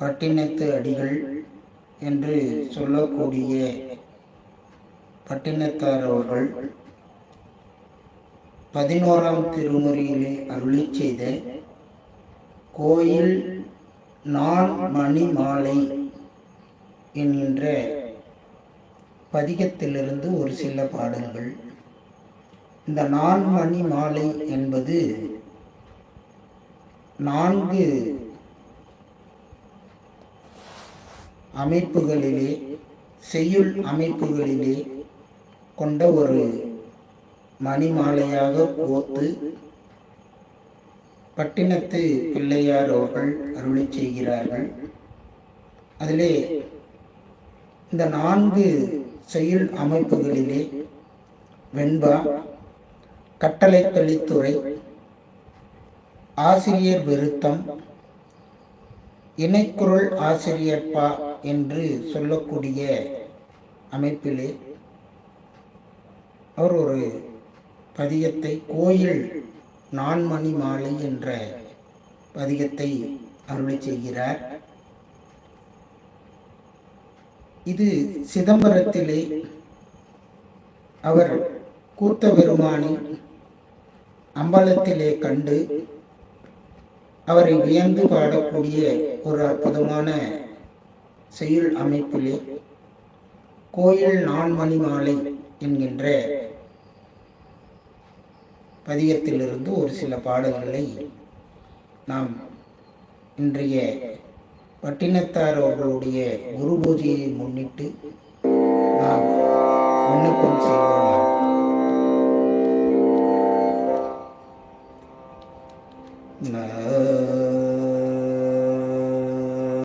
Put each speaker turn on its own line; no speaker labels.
பட்டினத்து அடிகள் என்று சொல்லக்கூடிய பட்டினத்தார் அவர்கள் பதினோராம் திருமுறையிலே அருளி செய்த கோயில் நான் மணி மாலை என்கின்ற பதிகத்திலிருந்து ஒரு சில பாடல்கள். இந்த நான் மணி மாலை என்பது நான்கு அமைப்புகளிலே செய்யுள் அமைப்புகளிலே கொண்ட ஒரு மணிமாலையாக போத்து பட்டினத்து பிள்ளையார் அவர்கள் அருளி செய்கிறார்கள். அதிலே இந்த நான்கு செய்யுள் அமைப்புகளிலே வெண்பா கட்டளை கலித்துறை ஆசிரியர் விருத்தம் இணைக்குறள் ஆசிரியர்பா என்று சொல்லக்கூடிய அமைப்பிலே அவர் ஒரு பதிகத்தை கோயில் நான்மணி மாலை என்ற பதிகத்தை அருளை செய்கிறார். இது சிதம்பரத்திலே அவர் கூத்த பெருமானை அம்பலத்திலே கண்டு அவரை வியந்து பாடக்கூடிய ஒரு அற்புதமான செயல் அமைப்பிலே கோயில் நான்மணி மாலை என்கின்ற பதியத்திலிருந்து ஒரு சில பாடல்களை நாம் இன்றைய பட்டினத்தார் அவர்களுடைய குரு பூஜையை முன்னிட்டு நாம் விண்ணப்பம் செய்வோம். ந